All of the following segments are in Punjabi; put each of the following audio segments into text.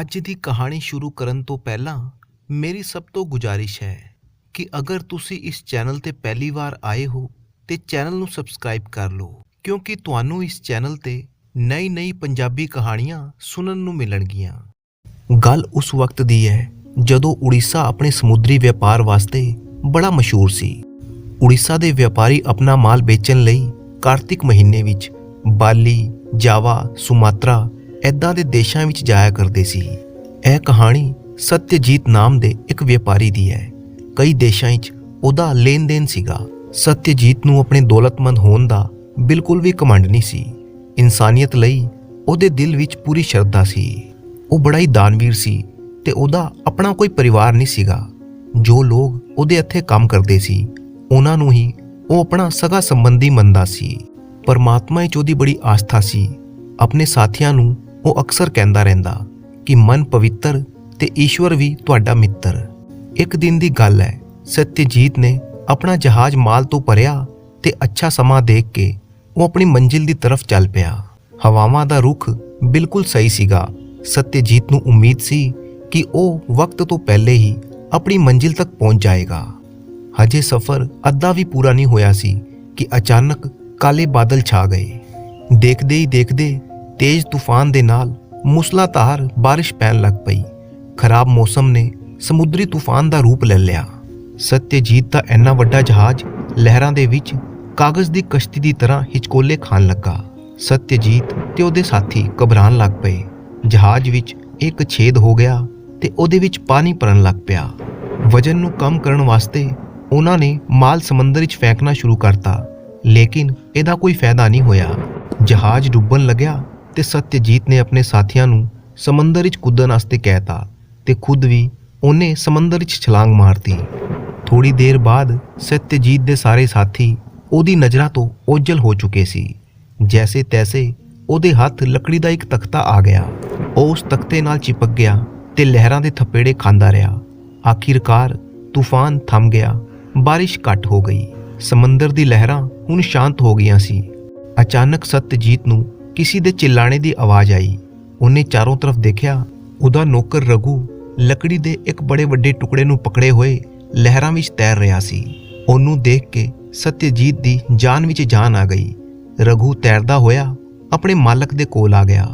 ਅੱਜ ਦੀ ਕਹਾਣੀ ਸ਼ੁਰੂ ਕਰਨ ਤੋਂ ਪਹਿਲਾਂ ਮੇਰੀ ਸਭ ਤੋਂ ਗੁਜ਼ਾਰਿਸ਼ ਹੈ ਕਿ ਅਗਰ ਤੁਸੀਂ ਇਸ ਚੈਨਲ ਤੇ ਪਹਿਲੀ ਵਾਰ ਆਏ ਹੋ ਤੇ ਚੈਨਲ ਨੂੰ ਸਬਸਕ੍ਰਾਈਬ ਕਰ ਲਓ, ਕਿਉਂਕਿ ਤੁਹਾਨੂੰ ਇਸ ਚੈਨਲ ਤੇ ਨਈ ਨਈ ਪੰਜਾਬੀ ਕਹਾਣੀਆਂ ਸੁਣਨ ਨੂੰ ਮਿਲਣਗੀਆਂ। ਗੱਲ ਉਸ ਵਕਤ ਦੀ ਹੈ ਜਦੋਂ ਉੜੀਸਾ ਆਪਣੇ ਸਮੁੰਦਰੀ ਵਪਾਰ ਵਾਸਤੇ ਬੜਾ ਮਸ਼ਹੂਰ ਸੀ। ਉੜੀਸਾ ਦੇ ਵਪਾਰੀ ਆਪਣਾ ਮਾਲ ਵੇਚਣ ਲਈ ਕਾਰਤਿਕ ਮਹੀਨੇ ਵਿੱਚ ਬਾਲੀ, ਜਾਵਾ, ਸੁਮਾਤਰਾ ਐਦਾਂ ਦੇ ਦੇਸ਼ਾਂ ਵਿੱਚ ਜਾਇਆ ਕਰਦੇ ਸੀ। ਇਹ ਕਹਾਣੀ ਸਤਯਜੀਤ ਨਾਮ ਦੇ ਇੱਕ ਵਪਾਰੀ ਦੀ ਹੈ। ਕਈ ਦੇਸ਼ਾਂ ਵਿੱਚ ਉਹਦਾ ਲੈਣ-ਦੇਣ ਸੀਗਾ। ਸਤਯਜੀਤ ਨੂੰ ਆਪਣੇ ਦੌਲਤਮੰਦ ਹੋਣ ਦਾ ਬਿਲਕੁਲ ਵੀ ਕਮੰਡ ਨਹੀਂ ਸੀ। ਇਨਸਾਨੀਅਤ ਲਈ ਉਹਦੇ ਦਿਲ ਵਿੱਚ ਪੂਰੀ ਸ਼ਰਧਾ ਸੀ। ਉਹ ਬੜਾ ਹੀ ਦਾਨਵੀਰ ਸੀ ਤੇ ਉਹਦਾ ਆਪਣਾ ਕੋਈ ਪਰਿਵਾਰ ਨਹੀਂ ਸੀਗਾ। ਜੋ ਲੋਕ ਉਹਦੇ ਇੱਥੇ ਕੰਮ ਕਰਦੇ ਸੀ, ਉਹਨਾਂ ਨੂੰ ਹੀ ਉਹ ਆਪਣਾ ਸਗਾ ਸੰਬੰਧੀ ਮੰਨਦਾ ਸੀ। ਪਰਮਾਤਮਾ ਵਿੱਚ ਉਹਦੀ ਬੜੀ ਆਸਥਾ ਸੀ। ਆਪਣੇ ਸਾਥੀਆਂ ਨੂੰ ਉਹ ਅਕਸਰ ਕਹਿੰਦਾ ਰਹਿੰਦਾ ਕਿ ਮਨ ਪਵਿੱਤਰ ਤੇ ਈਸ਼ਵਰ ਵੀ ਤੁਹਾਡਾ ਮਿੱਤਰ। ਇੱਕ ਦਿਨ ਦੀ ਗੱਲ ਹੈ, ਸਤਿਜੀਤ ਨੇ ਆਪਣਾ ਜਹਾਜ਼ ਮਾਲ ਤੋਂ ਭਰਿਆ ਤੇ ਅੱਛਾ ਸਮਾਂ ਦੇਖ ਕੇ ਉਹ ਆਪਣੀ ਮੰਜ਼ਿਲ ਦੀ ਤਰਫ ਚੱਲ ਪਿਆ। ਹਵਾਵਾਂ ਦਾ ਰੁਖ ਬਿਲਕੁਲ ਸਹੀ ਸੀਗਾ। ਸਤਿਜੀਤ ਨੂੰ ਉਮੀਦ ਸੀ ਕਿ ਉਹ ਵਕਤ ਤੋਂ ਪਹਿਲੇ ਹੀ ਆਪਣੀ ਮੰਜ਼ਿਲ ਤੱਕ ਪਹੁੰਚ ਜਾਏਗਾ। ਹਜੇ ਸਫ਼ਰ ਅੱਧਾ ਵੀ ਪੂਰਾ ਨਹੀਂ ਹੋਇਆ ਸੀ ਕਿ ਅਚਾਨਕ ਕਾਲੇ ਬਾਦਲ ਛਾ ਗਏ। ਦੇਖਦੇ ਹੀ ਦੇਖਦੇ ਤੇਜ਼ ਤੂਫਾਨ ਦੇ ਨਾਲ ਮੁਸਲਾਧਾਰ ਬਾਰਿਸ਼ ਪੈਣ ਲੱਗ ਪਈ। ਖਰਾਬ ਮੌਸਮ ਨੇ ਸਮੁੰਦਰੀ ਤੂਫਾਨ ਦਾ ਰੂਪ ਲੈ ਲਿਆ। ਸਤਿਜੀਤ ਦਾ ਇੰਨਾ ਵੱਡਾ ਜਹਾਜ਼ ਲਹਿਰਾਂ ਦੇ ਵਿੱਚ ਕਾਗਜ਼ ਦੀ ਕਸ਼ਤੀ ਦੀ ਤਰ੍ਹਾਂ ਹਿਚਕੋਲੇ ਖਾਣ ਲੱਗਾ। ਸਤਿਜੀਤ ਤੇ ਉਹਦੇ ਸਾਥੀ ਘਬਰਾਉਣ ਲੱਗ ਪਏ। ਜਹਾਜ਼ ਵਿੱਚ ਇੱਕ ਛੇਦ ਹੋ ਗਿਆ ਤੇ ਉਹਦੇ ਵਿੱਚ ਪਾਣੀ ਭਰਨ ਲੱਗ ਪਿਆ। ਵਜਨ ਨੂੰ ਕਮ ਕਰਨ ਵਾਸਤੇ ਉਹਨਾਂ ਨੇ ਮਾਲ ਸਮੁੰਦਰ ਵਿੱਚ ਫੈਂਕਣਾ ਸ਼ੁਰੂ ਕਰਤਾ, ਲੇਕਿਨ ਇਹਦਾ ਕੋਈ ਫਾਇਦਾ ਨਹੀਂ ਹੋਇਆ। ਜਹਾਜ਼ ਡੁੱਬਣ ਲੱਗਿਆ ਤੇ ਸਤਿਜੀਤ ਨੇ ਆਪਣੇ ਸਾਥੀਆਂ ਨੂੰ ਸਮੁੰਦਰ ਵਿੱਚ ਕੁੱਦਣ ਵਾਸਤੇ ਕਹਿਤਾ ਤੇ ਖੁਦ ਵੀ ਉਹਨੇ ਸਮੁੰਦਰ ਵਿੱਚ ਛਲਾਂਗ ਮਾਰਤੀ। ਥੋੜੀ ਦੇਰ ਬਾਅਦ ਸਤਿਜੀਤ ਦੇ ਸਾਰੇ ਸਾਥੀ ਉਹਦੀ ਨਜ਼ਰਾਂ ਤੋਂ ਓਝਲ ਹੋ ਚੁੱਕੇ ਸੀ। ਜੈਸੇ ਤੈਸੇ ਉਹਦੇ ਹੱਥ ਲੱਕੜੀ ਦਾ ਇੱਕ ਤਖਤਾ ਆ ਗਿਆ। ਉਹ ਉਸ ਤਖਤੇ ਨਾਲ ਚਿਪਕ ਗਿਆ ਤੇ ਲਹਿਰਾਂ ਦੇ ਥਪੇੜੇ ਖਾਂਦਾ ਰਿਹਾ। ਆਖਿਰਕਾਰ ਤੂਫਾਨ ਥੰਮ ਗਿਆ, ਬਾਰਿਸ਼ ਘੱਟ ਹੋ ਗਈ। ਸਮੁੰਦਰ ਦੀ ਲਹਿਰਾਂ ਹੁਣ ਸ਼ਾਂਤ ਹੋ ਗਈਆਂ ਸੀ। ਅਚਾਨਕ ਸਤਜੀਤ ਨੂੰ ਕਿਸੇ ਦੇ ਚਿੱਲਾਣੇ ਦੀ ਆਵਾਜ਼ ਆਈ। ਉਹਨੇ ਚਾਰੋਂ ਤਰਫ ਦੇਖਿਆ, ਉਹਦਾ ਨੌਕਰ ਰਘੂ ਲੱਕੜੀ ਦੇ ਇੱਕ ਬੜੇ ਵੱਡੇ ਟੁਕੜੇ ਨੂੰ ਪਕੜੇ ਹੋਏ ਲਹਿਰਾਂ ਵਿੱਚ ਤੈਰ ਰਿਹਾ ਸੀ। ਉਹਨੂੰ ਦੇਖ ਕੇ ਸਤਿਜੀਤ ਦੀ ਜਾਨ ਵਿੱਚ ਜਾਨ ਆ ਗਈ। ਰਘੂ ਤੈਰਦਾ ਹੋਇਆ ਆਪਣੇ ਮਾਲਕ ਦੇ ਕੋਲ ਆ ਗਿਆ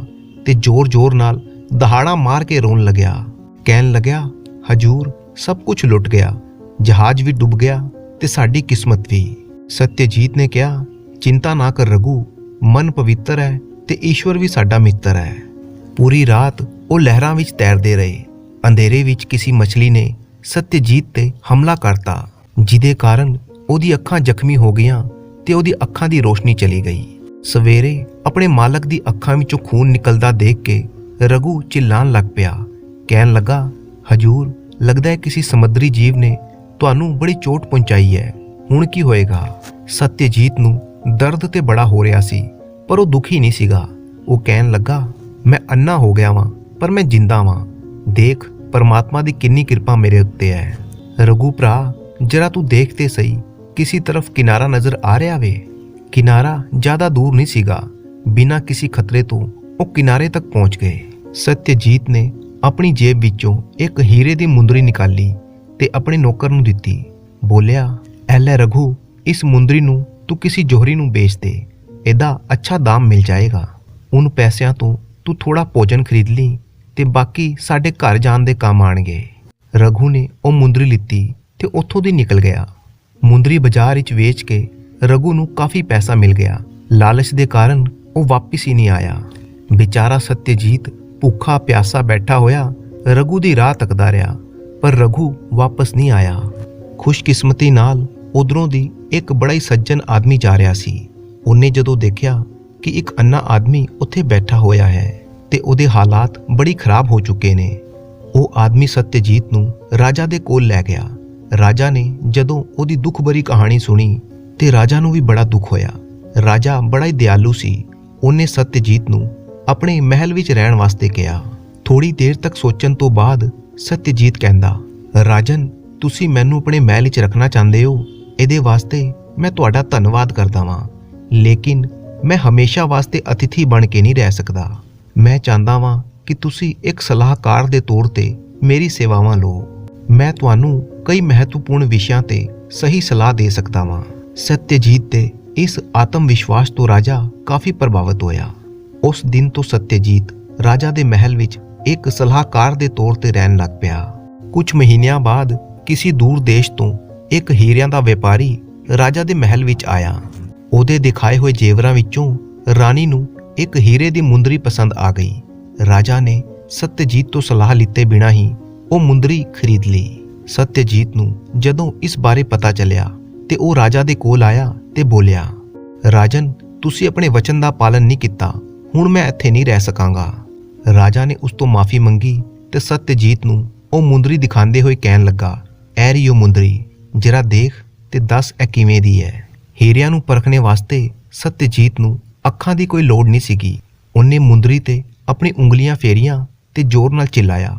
ਤੇ ਜ਼ੋਰ-ਜ਼ੋਰ ਨਾਲ ਦਹਾੜਾ ਮਾਰ ਕੇ ਰੋਣ ਲੱਗਿਆ। ਕਹਿਣ ਲੱਗਿਆ, ਹਜੂਰ, ਸਭ ਕੁਝ ਲੁੱਟ ਗਿਆ, ਜਹਾਜ਼ ਵੀ ਡੁੱਬ ਗਿਆ ਤੇ ਸਾਡੀ ਕਿਸਮਤ ਵੀ। ਸਤਿਜੀਤ ਨੇ ਕਿਹਾ, ਚਿੰਤਾ ਨਾ ਕਰ ਰਘੂ, ਮਨ ਪਵਿੱਤਰ ਹੈ ਤੇ ਈਸ਼ਵਰ ਵੀ ਸਾਡਾ ਮਿੱਤਰ ਹੈ। ਪੂਰੀ ਰਾਤ ਉਹ ਲਹਿਰਾਂ ਵਿੱਚ ਤੈਰਦੇ ਰਹੇ। ਅੰਧੇਰੇ ਵਿੱਚ ਕਿਸੇ ਮੱਛਲੀ ਨੇ ਸਤਿਜੀਤ ਤੇ ਹਮਲਾ ਕਰਤਾ, ਜਿਹਦੇ ਕਾਰਨ ਉਹਦੀ ਅੱਖਾਂ ਜ਼ਖਮੀ ਹੋ ਗਈਆਂ ਤੇ ਉਹਦੀ ਅੱਖਾਂ ਦੀ ਰੋਸ਼ਨੀ ਚਲੀ ਗਈ। ਸਵੇਰੇ ਆਪਣੇ ਮਾਲਕ ਦੀ ਅੱਖਾਂ ਵਿੱਚੋਂ ਖੂਨ ਨਿਕਲਦਾ ਦੇਖ ਕੇ ਰਘੂ ਚਿল্ਲਾਣ ਲੱਗ ਪਿਆ। ਕਹਿਣ ਲੱਗਾ, ਹਜੂਰ, ਲੱਗਦਾ ਹੈ ਕਿਸੇ ਸਮੁੰਦਰੀ ਜੀਵ ਨੇ ਤੁਹਾਨੂੰ ਬੜੀ ਚੋਟ ਪਹੁੰਚਾਈ ਹੈ। ਹੁਣ ਕੀ ਹੋਏਗਾ? ਸਤਿਜੀਤ ਨੂੰ ਦਰਦ ਤੇ ਬੜਾ ਹੋ ਰਿਹਾ ਸੀ। ਪਰ ਉਹ ਦੁਖੀ ਨਹੀਂ ਸੀਗਾ। ਉਹ ਕਹਿਣ ਲੱਗਾ, ਮੈਂ ਅੰਨਾ ਹੋ ਗਿਆ ਵਾਂ, ਪਰ ਮੈਂ ਜਿੰਦਾ ਵਾਂ। ਦੇਖ, ਪਰਮਾਤਮਾ ਦੀ ਕਿੰਨੀ ਕਿਰਪਾ ਮੇਰੇ ਉੱਤੇ ਹੈ। ਰਘੂ ਭਰਾ, ਜਰਾ ਤੂੰ ਦੇਖ ਤੇ ਸਹੀ, ਕਿਸੇ ਤਰਫ ਕਿਨਾਰਾ ਨਜ਼ਰ ਆ ਰਿਹਾ ਵੇ। ਕਿਨਾਰਾ ਜ਼ਿਆਦਾ ਦੂਰ ਨਹੀਂ ਸੀਗਾ। ਬਿਨਾਂ ਕਿਸੇ ਖਤਰੇ ਤੋਂ ਉਹ ਕਿਨਾਰੇ ਤੱਕ ਪਹੁੰਚ ਗਏ। ਸਤਿਜੀਤ ਨੇ ਆਪਣੀ ਜੇਬ ਵਿੱਚੋਂ ਇੱਕ ਹੀਰੇ ਦੀ ਮੁੰਦਰੀ ਨਿਕਾਲੀ ਤੇ ਆਪਣੇ ਨੌਕਰ ਨੂੰ ਦਿੱਤੀ। ਬੋਲਿਆ, ਐ ਲੈ ਰਘੂ, ਇਸ ਮੁੰਦਰੀ ਨੂੰ ਤੂੰ ਕਿਸੇ ਜੋਹਰੀ ਨੂੰ ਵੇਚ ਦੇ। ਇਹਦਾ ਅੱਛਾ ਦਾਮ ਮਿਲ ਜਾਏਗਾ। ਉਨ ਪੈਸਿਆਂ ਤੋਂ ਤੂੰ ਥੋੜਾ ਭੋਜਨ ਖਰੀਦ ਲਈ ਤੇ ਬਾਕੀ ਸਾਡੇ ਘਰ ਜਾਣ ਦੇ ਕੰਮ ਆਣਗੇ। ਰਘੂ ਨੇ ਉਹ ਮੁੰਦਰੀ ਲਿੱਤੀ ਤੇ ਉੱਥੋਂ ਦੀ ਨਿਕਲ ਗਿਆ। ਮੁੰਦਰੀ ਬਾਜ਼ਾਰ ਵਿੱਚ ਵੇਚ ਕੇ ਰਘੂ ਨੂੰ ਕਾਫੀ ਪੈਸਾ ਮਿਲ ਗਿਆ। ਲਾਲਚ ਦੇ ਕਾਰਨ ਉਹ ਵਾਪਿਸ ਹੀ ਨਹੀਂ ਆਇਆ। ਵਿਚਾਰਾ ਸਤਿਜੀਤ ਭੁੱਖਾ ਪਿਆਸਾ ਬੈਠਾ ਹੋਇਆ ਰਘੂ ਦੀ ਰਾਹ ਤੱਕਦਾ ਰਿਹਾ, ਪਰ ਰਘੂ ਵਾਪਸ ਨਹੀਂ ਆਇਆ। ਖੁਸ਼ਕਿਸਮਤੀ ਨਾਲ ਉਧਰੋਂ ਦੀ ਇੱਕ ਬੜਾ ਹੀ ਸੱਜਣ ਆਦਮੀ ਜਾ ਰਿਹਾ ਸੀ। ਉਹਨੇ ਜਦੋਂ ਦੇਖਿਆ ਕਿ ਇੱਕ ਅੰਨਾ ਆਦਮੀ ਉੱਥੇ ਬੈਠਾ ਹੋਇਆ ਹੈ ਤੇ ਉਹਦੇ ਹਾਲਾਤ ਬੜੀ ਖਰਾਬ ਹੋ ਚੁੱਕੇ ਨੇ, ਉਹ ਆਦਮੀ ਸਤਿਜੀਤ ਨੂੰ ਰਾਜਾ ਦੇ ਕੋਲ ਲੈ ਗਿਆ। ਰਾਜਾ ਨੇ ਜਦੋਂ ਉਹਦੀ ਦੁੱਖ ਭਰੀ ਕਹਾਣੀ ਸੁਣੀ ਤੇ ਰਾਜਾ ਨੂੰ ਵੀ ਬੜਾ ਦੁੱਖ ਹੋਇਆ। ਰਾਜਾ ਬੜਾ ਹੀ ਦਿਆਲੂ ਸੀ। ਉਹਨੇ ਸਤਿਜੀਤ ਨੂੰ ਆਪਣੇ ਮਹਿਲ ਵਿੱਚ ਰਹਿਣ ਵਾਸਤੇ ਕਿਹਾ। ਥੋੜੀ ਦੇਰ ਤੱਕ ਸੋਚਣ ਤੋਂ ਬਾਅਦ ਸਤਿਜੀਤ ਕਹਿੰਦਾ, ਰਾਜਨ, ਤੁਸੀਂ ਮੈਨੂੰ ਆਪਣੇ ਮਹਿਲ ਵਿੱਚ ਰੱਖਣਾ ਚਾਹੁੰਦੇ ਹੋ। ਇਹਦੇ ਵਾਸਤੇ ਮੈਂ ਤੁਹਾਡਾ ਧੰਨਵਾਦ ਕਰਦਾ ਵਾਂ। ਲੇਕਿਨ ਮੈਂ ਹਮੇਸ਼ਾ ਵਾਸਤੇ ਅਤਿਥੀ ਬਣ ਕੇ ਨਹੀਂ ਰਹਿ ਸਕਦਾ। ਮੈਂ ਚਾਹੁੰਦਾ ਵਾਂ ਕਿ ਤੁਸੀਂ ਇੱਕ ਸਲਾਹਕਾਰ ਦੇ ਤੌਰ ਤੇ ਮੇਰੀ ਸੇਵਾਵਾਂ ਲਓ। ਮੈਂ ਤੁਹਾਨੂੰ ਕਈ ਮਹੱਤਵਪੂਰਨ ਵਿਸ਼ਿਆਂ ਤੇ ਸਹੀ ਸਲਾਹ ਦੇ ਸਕਦਾ ਹਾਂ ਸਤਿਅਜੀਤ ਦੇ ਇਸ ਆਤਮ ਵਿਸ਼ਵਾਸ ਤੋਂ ਰਾਜਾ ਕਾਫੀ ਪ੍ਰਭਾਵਿਤ ਹੋਇਆ। ਉਸ ਦਿਨ ਤੋਂ ਸਤਿਅਜੀਤ ਰਾਜਾ ਦੇ ਮਹਿਲ ਵਿੱਚ ਇੱਕ ਸਲਾਹਕਾਰ ਦੇ ਤੌਰ ਤੇ ਰਹਿਣ ਲੱਗ ਪਿਆ। ਕੁਝ ਮਹੀਨਿਆਂ ਬਾਅਦ ਕਿਸੇ ਦੂਰ ਦੇਸ਼ ਤੋਂ ਇੱਕ ਹੀਰਿਆਂ ਦਾ ਵਪਾਰੀ ਰਾਜਾ ਦੇ ਮਹਿਲ ਵਿੱਚ ਆਇਆ। ਉਹਦੇ ਦਿਖਾਏ ਹੋਏ ਜੇਵਰਾਂ ਵਿੱਚੋਂ ਰਾਣੀ ਨੂੰ ਇੱਕ ਹੀਰੇ ਦੀ ਮੁੰਦਰੀ ਪਸੰਦ ਆ ਗਈ। ਰਾਜਾ ਨੇ ਸਤਿਅਜੀਤ ਤੋਂ ਸਲਾਹ ਲਿੱਤੇ ਬਿਨਾਂ ਹੀ ਉਹ ਮੁੰਦਰੀ ਖਰੀਦ ਲਈ। ਸਤਿਅਜੀਤ ਨੂੰ ਜਦੋਂ ਇਸ ਬਾਰੇ ਪਤਾ ਚੱਲਿਆ ਤੇ ਉਹ ਰਾਜਾ ਦੇ ਕੋਲ ਆਇਆ ਤੇ ਬੋਲਿਆ, ਰਾਜਨ, ਤੁਸੀਂ ਆਪਣੇ ਵਚਨ ਦਾ ਪਾਲਨ ਨਹੀਂ ਕੀਤਾ। ਹੁਣ ਮੈਂ ਇੱਥੇ ਨਹੀਂ ਰਹਿ ਸਕਾਂਗਾ। ਰਾਜਾ ਨੇ ਉਸ ਤੋਂ ਮਾਫੀ ਮੰਗੀ ਤੇ ਸਤਿਅਜੀਤ ਨੂੰ ਉਹ ਮੁੰਦਰੀ ਦਿਖਾਉਂਦੇ ਹੋਏ ਕਹਿਣ ਲੱਗਾ ਐਰੀ ਉਹ ਮੁੰਦਰੀ, ਜਰਾ ਦੇਖ ਤੇ ਦੱਸ ਇਹ ਕਿਵੇਂ ਦੀ ਹੈ ਹੀਰਿਆਂ ਨੂੰ ਪਰਖਣੇ ਵਾਸਤੇ ਸਤਿਅਜੀਤ ਨੂੰ ਅੱਖਾਂ ਦੀ ਕੋਈ ਲੋੜ ਨਹੀਂ ਸੀਗੀ। ਉਹਨੇ ਮੁੰਦਰੀ ਤੇ ਆਪਣੀ ਉਂਗਲੀਆਂ ਫੇਰੀਆਂ ਤੇ ਜ਼ੋਰ ਨਾਲ ਚਿল্ਲਾਇਆ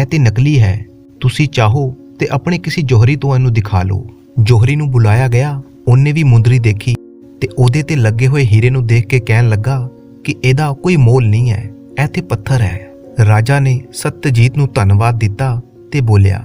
ਇਹ ਤੇ ਨਕਲੀ ਹੈ। ਤੁਸੀਂ ਚਾਹੋ ਤੇ ਆਪਣੇ ਕਿਸੇ ਜੋਹਰੀ ਤੋਂ ਇਹਨੂੰ ਦਿਖਾ ਲਓ। ਜੋਹਰੀ ਨੂੰ ਬੁਲਾਇਆ ਗਿਆ। ਉਹਨੇ ਵੀ ਮੁੰਦਰੀ ਦੇਖੀ ਤੇ ਉਹਦੇ ਤੇ ਲੱਗੇ ਹੋਏ ਹੀਰੇ ਨੂੰ ਦੇਖ ਕੇ ਕਹਿਣ ਲੱਗਾ ਕਿ ਇਹਦਾ ਕੋਈ ਮੋਲ ਨਹੀਂ ਹੈ, ਇਹ ਤੇ ਪੱਥਰ ਹੈ। ਰਾਜਾ ਨੇ ਸਤਜੀਤ ਨੂੰ ਧੰਨਵਾਦ ਦਿੱਤਾ ਤੇ ਬੋਲਿਆ,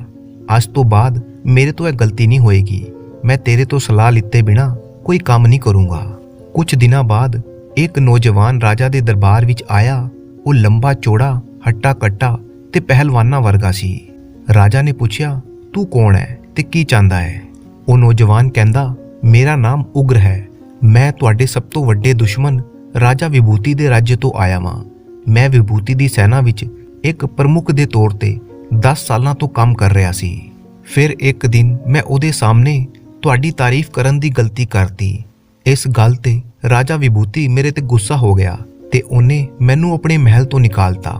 ਅੱਜ ਤੋਂ ਬਾਅਦ ਮੇਰੇ ਤੋਂ ਇਹ ਗਲਤੀ ਨਹੀਂ ਹੋਏਗੀ। ਮੈਂ ਤੇਰੇ ਤੋਂ ਸਲਾਹ ਲਿੱਤੇ ਬਿਨਾ ਕੋਈ ਕੰਮ ਨਹੀਂ ਕਰੂੰਗਾ। ਕੁਝ ਦਿਨਾਂ ਬਾਅਦ ਇੱਕ ਨੌਜਵਾਨ ਰਾਜਾ ਦੇ ਦਰਬਾਰ ਵਿੱਚ ਆਇਆ। ਉਹ ਲੰਬਾ ਚੌੜਾ, ਹੱਟਾ ਕੱਟਾ ਤੇ ਪਹਿਲਵਾਨਾਂ ਵਰਗਾ ਸੀ। ਰਾਜਾ ਨੇ ਪੁੱਛਿਆ, ਤੂੰ ਕੌਣ ਹੈ ਤੇ ਕੀ ਚਾਹੁੰਦਾ ਹੈ? ਉਹ ਨੌਜਵਾਨ ਕਹਿੰਦਾ, ਮੇਰਾ ਨਾਮ ਉਗਰ ਹੈ। ਮੈਂ ਤੁਹਾਡੇ ਸਭ ਤੋਂ ਵੱਡੇ ਦੁਸ਼ਮਣ ਰਾਜਾ ਵਿਭੂਤੀ ਦੇ ਰਾਜ ਤੋਂ ਆਇਆ ਹਾਂ ਮੈਂ ਵਿਭੂਤੀ ਦੀ ਸੈਨਾ ਵਿੱਚ ਇੱਕ ਪ੍ਰਮੁੱਖ ਦੇ ਤੌਰ ਤੇ 10 ਸਾਲਾਂ ਤੋਂ ਕੰਮ ਕਰ ਰਿਹਾ ਸੀ। ਫਿਰ ਇੱਕ ਦਿਨ ਮੈਂ ਉਹਦੇ ਸਾਹਮਣੇ ਤੁਹਾਡੀ ਤਾਰੀਫ ਕਰਨ ਦੀ ਗਲਤੀ ਕਰਤੀ। ਇਸ ਗੱਲ ਤੇ ਰਾਜਾ ਵਿਭੂਤੀ ਮੇਰੇ ਤੇ ਗੁੱਸਾ ਹੋ ਗਿਆ ਤੇ ਉਹਨੇ ਮੈਨੂੰ ਆਪਣੇ ਮਹਿਲ ਤੋਂ ਨਿਕਾਲਤਾ।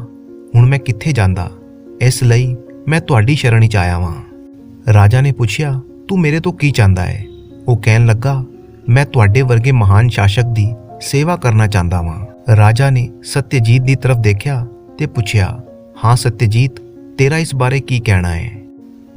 ਹੁਣ ਮੈਂ ਕਿੱਥੇ ਜਾਂਦਾ? ਇਸ ਲਈ ਮੈਂ ਤੁਹਾਡੀ ਸ਼ਰਨ ਵਿੱਚ ਆਇਆ ਵਾਂ। ਰਾਜਾ ਨੇ ਪੁੱਛਿਆ, ਤੂੰ ਮੇਰੇ ਤੋਂ ਕੀ ਚਾਹੁੰਦਾ ਹੈ? ਉਹ ਕਹਿਣ ਲੱਗਾ, ਮੈਂ ਤੁਹਾਡੇ ਵਰਗੇ ਮਹਾਨ ਸ਼ਾਸਕ ਦੀ ਸੇਵਾ ਕਰਨਾ ਚਾਹੁੰਦਾ ਵਾਂ। ਰਾਜਾ ਨੇ ਸਤਿਅਜੀਤ ਦੀ ਤਰਫ ਦੇਖਿਆ ਤੇ ਪੁੱਛਿਆ, ਹਾਂ ਸਤਿਅਜੀਤ ਤੇਰਾ ਇਸ ਬਾਰੇ ਕੀ ਕਹਿਣਾ ਹੈ?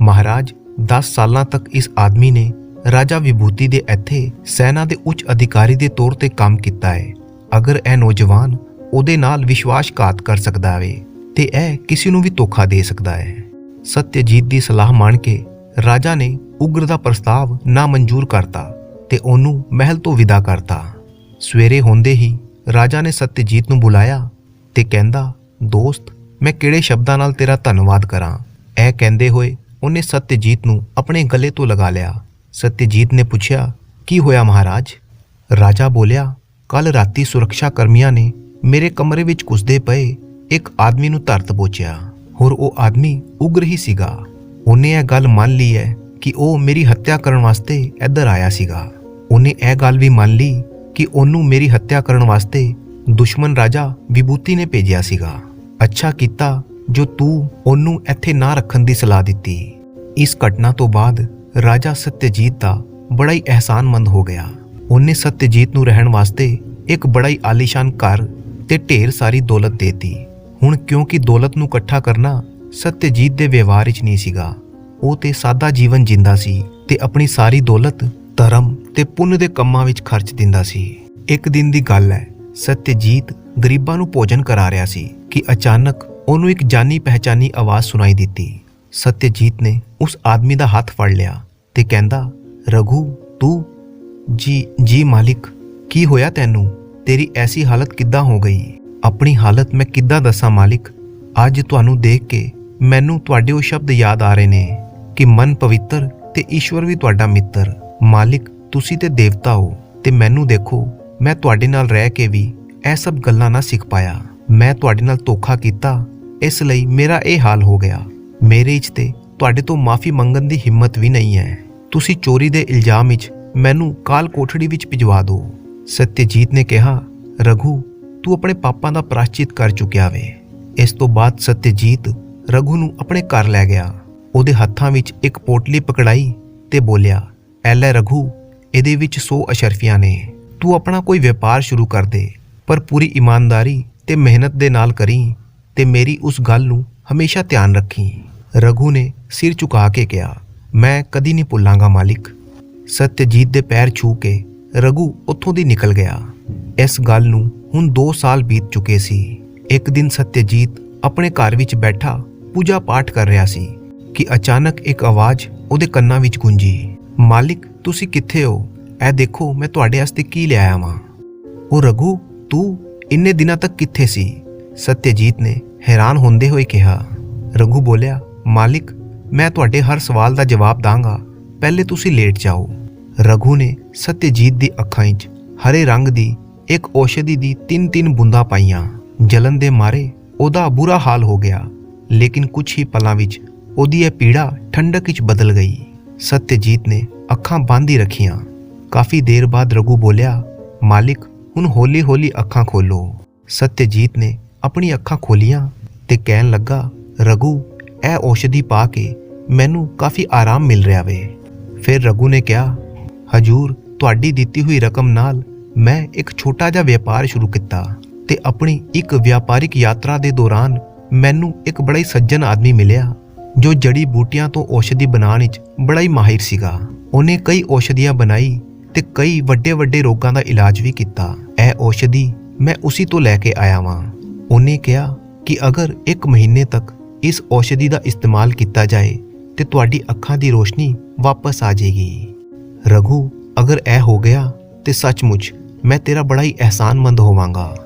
ਮਹਾਰਾਜ 10 ਸਾਲਾਂ ਤੱਕ ਇਸ ਆਦਮੀ ਨੇ ਰਾਜਾ ਵਿਭੂਤੀ ਦੇ ਇੱਥੇ ਸੈਨਾ ਦੇ ਉੱਚ ਅਧਿਕਾਰੀ ਦੇ ਤੌਰ ਤੇ ਕੰਮ ਕੀਤਾ ਹੈ। ਅਗਰ ਇਹ ਨੌਜਵਾਨ ਉਹਦੇ ਨਾਲ ਵਿਸ਼ਵਾਸਘਾਤ ਕਰ ਸਕਦਾ ਹੈ ਤੇ ਇਹ ਕਿਸੇ ਨੂੰ ਵੀ ਧੋਖਾ ਦੇ ਸਕਦਾ ਹੈ। ਸਤਿਅਜੀਤ ਦੀ ਸਲਾਹ ਮੰਨ ਕੇ ਰਾਜਾ ਨੇ ਉਗਰ ਦਾ ਪ੍ਰਸਤਾਵ ਨਾ ਮਨਜ਼ੂਰ ਕਰਤਾ ਤੇ ਉਹਨੂੰ ਮਹਿਲ ਤੋਂ ਵਿਦਾ ਕਰਤਾ। ਸਵੇਰੇ ਹੁੰਦੇ ਹੀ ਰਾਜਾ ਨੇ ਸਤਿਜੀਤ ਨੂੰ ਬੁਲਾਇਆ ਤੇ ਕਹਿੰਦਾ, ਦੋਸਤ, ਮੈਂ ਕਿਹੜੇ ਸ਼ਬਦਾਂ ਨਾਲ ਤੇਰਾ ਧੰਨਵਾਦ ਕਰਾਂ? ਇਹ ਕਹਿੰਦੇ ਹੋਏ ਉਹਨੇ ਸਤਿਜੀਤ ਨੂੰ ਆਪਣੇ ਗਲੇ ਤੋਂ ਲਗਾ ਲਿਆ। ਸਤਿਜੀਤ ਨੇ ਪੁੱਛਿਆ, ਕੀ ਹੋਇਆ ਮਹਾਰਾਜ? ਰਾਜਾ ਬੋਲਿਆ ਕੱਲ ਰਾਤੀ ਸੁਰੱਖਿਆ ਕਰਮੀਆਂ ਨੇ ਮੇਰੇ ਕਮਰੇ ਵਿੱਚ ਕੁਸਦੇ ਪਏ ਇੱਕ ਆਦਮੀ ਨੂੰ ਧਰਤ ਪੋਚਿਆ ਹੋਰ ਉਹ ਆਦਮੀ ਉਗਰ ਹੀ ਸੀਗਾ। ਉਹਨੇ ਇਹ ਗੱਲ ਮੰਨ ਲਈ ਹੈ ਕਿ ਉਹ ਮੇਰੀ ਹੱਤਿਆ ਕਰਨ ਵਾਸਤੇ ਇੱਧਰ ਆਇਆ ਸੀਗਾ। ਉਹਨੇ ਇਹ ਗੱਲ ਵੀ ਮੰਨ ਲਈ ਕਿ ਉਹਨੂੰ ਮੇਰੀ ਹੱਤਿਆ ਕਰਨ ਵਾਸਤੇ ਦੁਸ਼ਮਣ ਰਾਜਾ ਵਿਭੂਤੀ ਨੇ ਭੇਜਿਆ ਸੀਗਾ। ਅੱਛਾ ਕੀਤਾ ਜੋ ਤੂੰ ਉਹਨੂੰ ਇੱਥੇ ਨਾ ਰੱਖਣ ਦੀ ਸਲਾਹ ਦਿੱਤੀ। ਇਸ ਘਟਨਾ ਤੋਂ ਬਾਅਦ ਰਾਜਾ ਸਤਿਅਜੀਤ ਦਾ ਬੜਾ ਹੀ ਅਹਿਸਾਨਮੰਦ ਹੋ ਗਿਆ। ਉਹਨੇ ਸਤਿਅਜੀਤ ਨੂੰ ਰਹਿਣ ਵਾਸਤੇ ਇੱਕ ਬੜਾ ਹੀ ਆਲੀਸ਼ਾਨ ਘਰ ਤੇ ਢੇਰ ਸਾਰੀ ਦੌਲਤ ਦੇਤੀ। ਹੁਣ ਕਿਉਂਕਿ ਦੌਲਤ ਨੂੰ ਇਕੱਠਾ ਕਰਨਾ ਸਤਿਅਜੀਤ ਦੇ ਵਿਵਹਾਰ ਵਿੱਚ ਨਹੀਂ ਸੀਗਾ, ਉਹ ਤੇ ਸਾਦਾ ਜੀਵਨ ਜਿੰਦਾ ਸੀ ਤੇ ਆਪਣੀ ਸਾਰੀ ਦੌਲਤ ਧਰਮ ਤੇ ਪੁੰਨ ਦੇ ਕੰਮਾਂ ਵਿੱਚ ਖਰਚ ਦਿੰਦਾ ਸੀ। ਇੱਕ ਦਿਨ ਦੀ ਗੱਲ ਹੈ ਸਤਿਅਜੀਤ ਗਰੀਬਾਂ ਨੂੰ ਭੋਜਨ ਕਰਾ ਰਿਹਾ ਸੀ ਕਿ ਅਚਾਨਕ ਉਹਨੂੰ ਇੱਕ ਜਾਨੀ ਪਹਿਚਾਨੀ ਆਵਾਜ਼ ਸੁਣਾਈ ਦਿੱਤੀ। ਸਤਿਅਜੀਤ ਨੇ ਉਸ ਆਦਮੀ ਦਾ ਹੱਥ ਫੜ ਲਿਆ ਤੇ ਕਹਿੰਦਾ, ਰਘੂ, ਤੂੰ, ਜੀ ਜੀ ਮਾਲਿਕ, ਕੀ ਹੋਇਆ ਤੈਨੂੰ? ਤੇਰੀ ਐਸੀ ਹਾਲਤ ਕਿੱਦਾਂ ਹੋ ਗਈ? ਆਪਣੀ ਹਾਲਤ ਮੈਂ ਕਿੱਦਾਂ ਦੱਸਾਂ ਮਾਲਿਕ? ਅੱਜ ਤੁਹਾਨੂੰ ਦੇਖ ਕੇ ਮੈਨੂੰ ਤੁਹਾਡੇ ਉਹ ਸ਼ਬਦ ਯਾਦ ਆ ਰਹੇ ਨੇ ਕਿ ਮਨ ਪਵਿੱਤਰ ਤੇ ਈਸ਼ਵਰ ਵੀ ਤੁਹਾਡਾ ਮਿੱਤਰ। ਮਾਲਿਕ, ਤੁਸੀਂ ਤੇ ਦੇਵਤਾ ਹੋ ਤੇ ਮੈਨੂੰ ਦੇਖੋ, ਮੈਂ ਤੁਹਾਡੇ ਨਾਲ ਰਹਿ ਕੇ ਵੀ ਇਹ ਸਭ ਗੱਲਾਂ ਨਾ ਸਿੱਖ ਪਾਇਆ। ਮੈਂ ਤੁਹਾਡੇ ਨਾਲ ਧੋਖਾ ਕੀਤਾ, ਇਸ ਲਈ ਮੇਰਾ ਇਹ ਹਾਲ ਹੋ ਗਿਆ। ਮੇਰੇ 'ਚ ਤੇ ਤੁਹਾਡੇ ਤੋਂ ਮਾਫੀ ਮੰਗਣ ਦੀ ਹਿੰਮਤ ਵੀ ਨਹੀਂ ਹੈ। ਤੁਸੀਂ ਚੋਰੀ ਦੇ ਇਲਜ਼ਾਮ ਵਿੱਚ ਮੈਨੂੰ ਕਾਲ ਕੋਠੜੀ ਵਿੱਚ ਭਿਜਵਾ ਦਿਓ। ਸਤਿਜੀਤ ਨੇ ਕਿਹਾ, ਰਘੂ, ਤੂੰ ਆਪਣੇ ਪਾਪਾਂ ਦਾ ਪ੍ਰਾਸ਼ਚਿਤ ਕਰ ਚੁੱਕਿਆ ਵੇ। ਇਸ ਤੋਂ ਬਾਅਦ ਸਤਿਜੀਤ ਰਘੂ ਨੂੰ ਆਪਣੇ ਘਰ ਲੈ ਗਿਆ। ਉਹਦੇ ਹੱਥਾਂ ਵਿੱਚ ਇੱਕ ਪੋਟਲੀ ਪਕੜਾਈ ਤੇ ਬੋਲਿਆ, ਐ ਲੈ ਰਘੂ, ਇਹਦੇ ਵਿੱਚ 100 ਅਸ਼ਰਫੀਆਂ ਨੇ। ਤੂੰ ਆਪਣਾ ਕੋਈ ਵਪਾਰ ਸ਼ੁਰੂ ਕਰ ਦੇ, ਪਰ ਪੂਰੀ ਇਮਾਨਦਾਰੀ ਤੇ ਮਿਹਨਤ ਦੇ ਨਾਲ ਕਰੀ ਤੇ ਮੇਰੀ ਉਸ ਗੱਲ ਨੂੰ ਹਮੇਸ਼ਾ ਧਿਆਨ ਰੱਖੀ। ਰਘੂ ਨੇ ਸਿਰ ਝੁਕਾ ਕੇ ਕਿਹਾ, ਮੈਂ ਕਦੀ ਨਹੀਂ ਭੁੱਲਾਂਗਾ ਮਾਲਿਕ। ਸਤਿਅਜੀਤ ਦੇ ਪੈਰ ਛੂ ਕੇ ਰਘੂ ਉੱਥੋਂ ਦੀ ਨਿਕਲ ਗਿਆ। ਇਸ ਗੱਲ ਨੂੰ ਹੁਣ 2 ਸਾਲ ਬੀਤ ਚੁੱਕੇ ਸੀ। ਇੱਕ ਦਿਨ ਸਤਿਅਜੀਤ ਆਪਣੇ ਘਰ ਵਿੱਚ ਬੈਠਾ ਪੂਜਾ ਪਾਠ ਕਰ ਰਿਹਾ ਸੀ ਕਿ ਅਚਾਨਕ ਇੱਕ ਆਵਾਜ਼ ਉਹਦੇ ਕੰਨਾਂ ਵਿੱਚ ਗੂੰਜੀ, ਮਾਲਿਕ, ਤੁਸੀਂ ਕਿੱਥੇ ਹੋ? ਇਹ ਦੇਖੋ, ਮੈਂ ਤੁਹਾਡੇ ਵਾਸਤੇ ਕੀ ਲਿਆਇਆ ਵਾਂ? ਉਹ ਰਘੂ, ਤੂੰ ਇੰਨੇ ਦਿਨਾਂ ਤੱਕ ਕਿੱਥੇ ਸੀ? ਸਤਿਅਜੀਤ ਨੇ ਹੈਰਾਨ ਹੁੰਦੇ ਹੋਏ ਕਿਹਾ। ਰਘੂ ਬੋਲਿਆ ਮਾਲਿਕ, ਮੈਂ ਤੁਹਾਡੇ ਹਰ ਸਵਾਲ ਦਾ ਜਵਾਬ ਦਾਂਗਾ। ਪਹਿਲੇ ਤੁਸੀਂ ਲੇਟ ਜਾਓ। ਰਘੂ ਨੇ ਸਤਿਜੀਤ ਦੀ ਅੱਖਾਂ 'ਚ ਹਰੇ ਰੰਗ ਦੀ ਇੱਕ ਔਸ਼ਧੀ ਦੀ ਤਿੰਨ ਤਿੰਨ ਬੂੰਦਾਂ ਪਾਈਆਂ। ਜਲਨ ਦੇ ਮਾਰੇ ਉਹਦਾ ਬੁਰਾ ਹਾਲ ਹੋ ਗਿਆ, ਲੇਕਿਨ ਕੁਝ ਹੀ ਪਲਾਂ ਵਿੱਚ ਉਹਦੀ ਇਹ ਪੀੜਾ ਠੰਡਕ ਵਿੱਚ ਬਦਲ ਗਈ। ਸਤਿਜੀਤ ਨੇ ਅੱਖਾਂ ਬੰਦ ਹੀ ਰੱਖੀਆਂ। ਕਾਫੀ ਦੇਰ ਬਾਅਦ ਰਘੂ ਬੋਲਿਆ, ਮਾਲਿਕ, ਹੁਣ ਹੌਲੀ-ਹੌਲੀ ਅੱਖਾਂ ਖੋਲੋ। ਸਤਿਜੀਤ ਨੇ ਆਪਣੀ ਅੱਖਾਂ ਖੋਲੀਆਂ ਤੇ ਕਹਿਣ ਲੱਗਾ, ਰਘੂ ਇਹ ਔਸ਼ਧੀ ਪਾ ਕੇ ਮੈਨੂੰ ਕਾਫੀ ਆਰਾਮ ਮਿਲ ਰਿਹਾ ਵੇ। ਫਿਰ ਰਘੂ ਨੇ ਕਿਹਾ, ਹਜੂਰ, ਤੁਹਾਡੀ ਦਿੱਤੀ ਹੋਈ ਰਕਮ ਨਾਲ ਮੈਂ ਇੱਕ ਛੋਟਾ ਜਿਹਾ ਵਪਾਰ ਸ਼ੁਰੂ ਕੀਤਾ ਤੇ ਆਪਣੀ ਇੱਕ ਵਪਾਰਿਕ ਯਾਤਰਾ ਦੇ ਦੌਰਾਨ ਮੈਨੂੰ ਇੱਕ ਬੜਾ ਹੀ ਸੱਜਣ ਆਦਮੀ ਮਿਲਿਆ, ਜੋ ਜੜੀ ਬੂਟੀਆਂ ਤੋਂ ਔਸ਼ਧੀ ਬਣਾਉਣ ਵਿੱਚ ਬੜਾ ਹੀ ਮਾਹਿਰ ਸੀਗਾ। ਉਹਨੇ ਕਈ ਔਸ਼ਧੀਆਂ ਬਣਾਈ ਤੇ ਕਈ ਵੱਡੇ ਵੱਡੇ ਰੋਗਾਂ ਦਾ ਇਲਾਜ ਵੀ ਕੀਤਾ। ਇਹ ਔਸ਼ਧੀ ਮੈਂ ਉਸੇ ਤੋਂ ਲੈ ਕੇ ਆਇਆ ਵਾਂ। ਉਹਨੇ ਕਿਹਾ ਕਿ ਅਗਰ ਇੱਕ ਮਹੀਨੇ ਤੱਕ ਇਸ ਔਸ਼ਧੀ ਦਾ ਇਸਤੇਮਾਲ ਕੀਤਾ ਜਾਏ ਤੇ ਤੁਹਾਡੀ ਅੱਖਾਂ ਦੀ ਰੋਸ਼ਨੀ ਵਾਪਸ ਆ ਜਾਏਗੀ। ਰਘੂ, ਅਗਰ ਇਹ ਹੋ ਗਿਆ ਤੇ ਸੱਚਮੁੱਚ ਮੈਂ ਤੇਰਾ ਬੜਾ ਹੀ ਅਹਿਸਾਨਮੰਦ ਹੋਵਾਂਗਾ।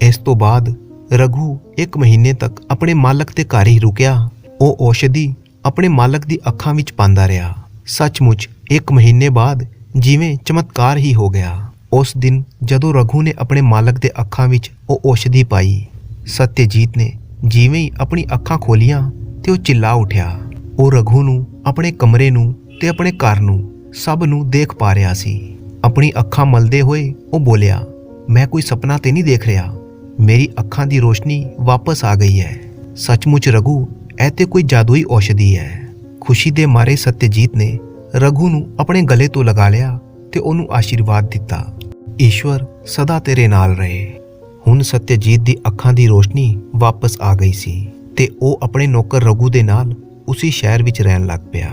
ਇਸ ਤੋਂ ਬਾਅਦ ਰਘੂ ਇੱਕ ਮਹੀਨੇ ਤੱਕ ਆਪਣੇ ਮਾਲਕ ਦੇ ਘਰ ਹੀ ਰੁਕਿਆ। ਉਹ ਔਸ਼ਧੀ ਆਪਣੇ ਮਾਲਕ ਦੀ ਅੱਖਾਂ ਵਿੱਚ ਪਾਉਂਦਾ ਰਿਹਾ। ਸੱਚਮੁੱਚ ਇੱਕ ਮਹੀਨੇ ਬਾਅਦ ਜਿਵੇਂ ਚਮਤਕਾਰ ਹੀ ਹੋ ਗਿਆ। ਉਸ ਦਿਨ ਜਦੋਂ ਰਘੂ ਨੇ ਆਪਣੇ ਮਾਲਕ ਦੇ ਅੱਖਾਂ ਵਿੱਚ ਉਹ ਔਸ਼ਧੀ ਪਾਈ, ਸਤਿਅਜੀਤ ਨੇ ਜਿਵੇਂ ਹੀ ਆਪਣੀ ਅੱਖਾਂ ਖੋਲੀਆਂ ਤੇ ਉਹ ਚਿੱਲਾ ਉੱਠਿਆ। ਉਹ ਰਘੂ ਨੂੰ, ਆਪਣੇ ਕਮਰੇ ਨੂੰ ਤੇ ਆਪਣੇ ਘਰ ਨੂੰ ਸਭ ਨੂੰ ਦੇਖ ਪਾ ਰਿਹਾ ਸੀ। ਆਪਣੀ ਅੱਖਾਂ ਮਲਦੇ ਹੋਏ ਉਹ ਬੋਲਿਆ, ਮੈਂ ਕੋਈ ਸੁਪਨਾ ਤੇ ਨਹੀਂ ਦੇਖ ਰਿਹਾ। ਮੇਰੀ ਅੱਖਾਂ ਦੀ ਰੋਸ਼ਨੀ ਵਾਪਸ ਆ ਗਈ ਹੈ। ਸੱਚਮੁੱਚ ਰਘੂ, ਇਹ ਤੇ ਕੋਈ ਜਾਦੂਈ ਔਸ਼ਧੀ ਹੈ। ਖੁਸ਼ੀ ਦੇ ਮਾਰੇ ਸਤਿਅਜੀਤ ਨੇ ਰਘੂ ਨੂੰ ਆਪਣੇ ਗਲੇ ਤੋਂ ਲਗਾ ਲਿਆ ਤੇ ਉਹਨੂੰ ਆਸ਼ੀਰਵਾਦ ਦਿੱਤਾ। ਈਸ਼ਵਰ ਸਦਾ ਤੇਰੇ ਨਾਲ ਰਹੇ। ਹੁਣ ਸਤਿਅਜੀਤ ਦੀ ਅੱਖਾਂ ਦੀ ਰੋਸ਼ਨੀ ਵਾਪਸ ਆ ਗਈ ਸੀ ਤੇ ਉਹ ਆਪਣੇ ਨੌਕਰ ਰਘੂ ਦੇ ਨਾਲ ਉਸੇ ਸ਼ਹਿਰ ਵਿੱਚ ਰਹਿਣ ਲੱਗ ਪਿਆ।